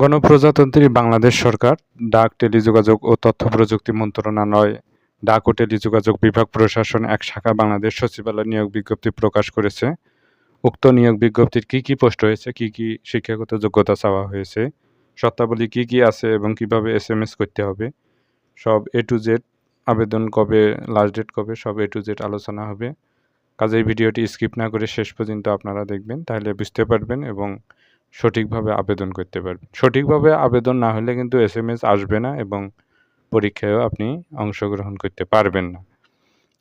গণপ্রজাতন্ত্রী বাংলাদেশ সরকার, ডাক, টেলিযোগাযোগ ও তথ্য প্রযুক্তি মন্ত্রণালয়, ডাক ও টেলিযোগাযোগ বিভাগ প্রশাসন এক শাখা বাংলাদেশ সচিবালয় নিয়োগ বিজ্ঞপ্তি প্রকাশ করেছে। উক্ত নিয়োগ বিজ্ঞপ্তির কি কি পোস্ট হয়েছে, কি কি শিক্ষাগত যোগ্যতা চাওয়া হয়েছে, শর্তাবলী কি কি আছে এবং কীভাবে এস এম এস করতে হবে, সব এ টু জেড আবেদন কবে লাস্ট ডেট কবে, সব এ টু জেড আলোচনা হবে। কাজেই ভিডিওটি স্কিপ না করে শেষ পর্যন্ত আপনারা দেখবেন, তাহলে বুঝতে পারবেন এবং সঠিকভাবে আবেদন করতে পারবেন সঠিকভাবে আবেদন না হলে কিন্তু এস এম এস আসবে না এবং পরীক্ষায়ও আপনি অংশগ্রহণ করতে পারবেন না।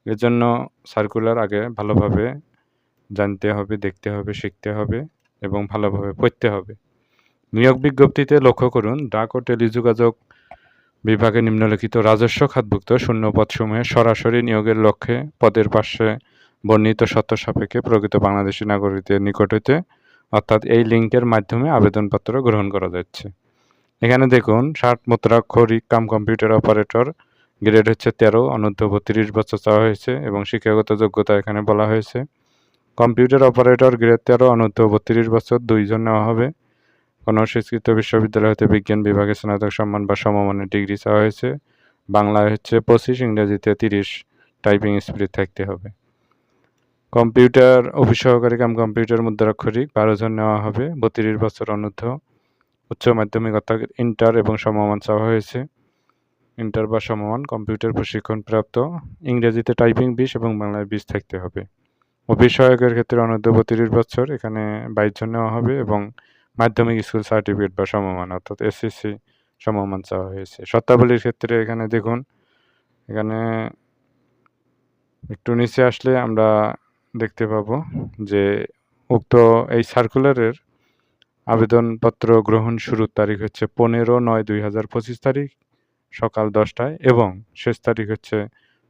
এজন্য সার্কুলার আগে ভালোভাবে জানতে হবে, দেখতে হবে, শিখতে হবে এবং ভালোভাবে পড়তে হবে। নিয়োগ বিজ্ঞপ্তিতে লক্ষ্য করুন, ডাক ও টেলিযোগাযোগ বিভাগে নিম্নলিখিত রাজস্ব খাতভুক্ত শূন্য পদসমূহে সরাসরি নিয়োগের লক্ষ্যে পদের পাশে বর্ণিত সত্য সাপেক্ষে প্রকৃত বাংলাদেশি নাগরিকদের নিকট হইতে অর্থাৎ এই লিঙ্কের মাধ্যমে আবেদনপত্র গ্রহণ করা যাচ্ছে। এখানে দেখুন, ষাট মুদ্রাক্ষরিক কাম কম্পিউটার অপারেটর, গ্রেড হচ্ছে তেরো, অনূর্ধ্ব বত্রিশ বছর চাওয়া হয়েছে এবং শিক্ষাগত যোগ্যতা এখানে বলা হয়েছে। কম্পিউটার অপারেটর গ্রেড তেরো, অনূর্ধ্ব বত্রিশ বছর দুইজন নেওয়া হবে। কোনো স্বীকৃত বিশ্ববিদ্যালয় হতে বিজ্ঞান বিভাগে স্নাতক সম্মান বা সমমানের ডিগ্রি চাওয়া হয়েছে। বাংলায় হচ্ছে পঁচিশ, ইংরেজিতে তিরিশ, টাইপিং স্পিড থাকতে হবে। কম্পিউটার অফিস সহকারী কাম কম্পিউটার মুদ্রাক্ষরিক বারো জন নেওয়া হবে। বত্রিশ বছর অনূর্ধ্ব উচ্চ মাধ্যমিক অর্থাৎ ইন্টার এবং সমমান চাওয়া হয়েছে। ইন্টার বা সমমান কম্পিউটার প্রশিক্ষণ প্রাপ্ত। ইংরেজিতে টাইপিং বিশ এবং বাংলায় বিশ থাকতে হবে। অফিস সহায়কের ক্ষেত্রে অনূর্ধ্ব বত্রিশ বছর, এখানে বাইশ জন নেওয়া হবে এবং মাধ্যমিক স্কুল সার্টিফিকেট বা সমমান অর্থাৎ এসএসসি সমমান চাওয়া হয়েছে। শর্তাবলীর ক্ষেত্রে এখানে দেখুন, এখানে একটু নিচে আসলে আমরা দেখতে পাবো যে উক্ত এই সার্কুলারের আবেদনপত্র গ্রহণ শুরুর তারিখ হচ্ছে পনেরো নয় দুই হাজার পঁচিশ তারিখ, সকাল দশটায়, এবং শেষ তারিখ হচ্ছে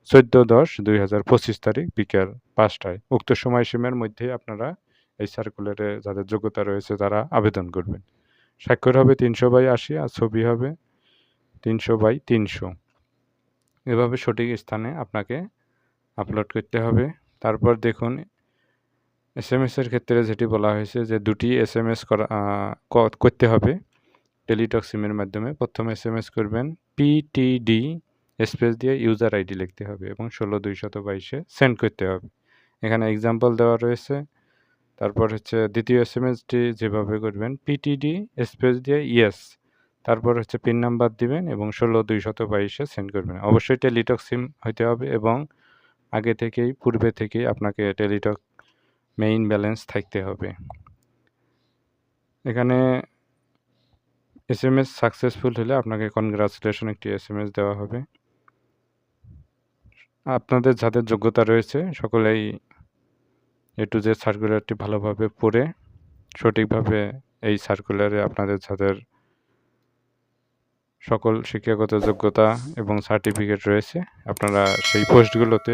চোদ্দ দশ দুই হাজার পঁচিশ তারিখ, বিকেল পাঁচটায়। উক্ত সময়সীমার মধ্যে আপনারা এই সার্কুলারে যাদের যোগ্যতা রয়েছে তারা আবেদন করবেন। স্বাক্ষর হবে তিনশো বাই আশি, আর ছবি হবে তিনশো বাই তিনশো। এভাবে সঠিক স্থানে আপনাকে আপলোড করতে হবে। তারপর দেখুন এস এম এসের ক্ষেত্রে যেটি বলা হয়েছে যে দুটি এস এম এস করা করতে হবে টেলিটক সিমের মাধ্যমে। প্রথম এস এম এস করবেন পিটিডি স্পেস দিয়ে ইউজার আইডি লিখতে হবে এবং ষোলো দুইশত বাইশে সেন্ড করতে হবে। এখানে এক্সাম্পল দেওয়া রয়েছে। তারপর হচ্ছে দ্বিতীয় এস এম এসটি যেভাবে করবেন পিটিডি স্পেস দিয়ে ইয়েস তারপর হচ্ছে পিন নাম্বার দিবেন এবং ষোলো দুইশত বাইশে সেন্ড করবেন। অবশ্যই টেলিটক সিম হইতে হবে এবং আগে থেকেই, পূর্বে থেকেই আপনাকে টেলিটক মেইন ব্যালেন্স থাকতে হবে। এখানে এস এম এস সাকসেসফুল হলে আপনাকে কনগ্রাচুলেশন একটি এস এম এস দেওয়া হবে। আপনাদের যাদের যোগ্যতা রয়েছে, সকলেই এ টু জেড সার্কুলারটি ভালোভাবে পড়ে, সঠিকভাবে এই সার্কুলারে আপনাদের যাদের সকল শিক্ষাগত যোগ্যতা এবং সার্টিফিকেট রয়েছে, আপনারা সেই পোস্টগুলোতে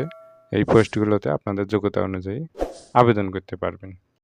এই পোস্টগুলোতে আপনাদের যোগ্যতা অনুযায়ী আবেদন করতে পারবেন।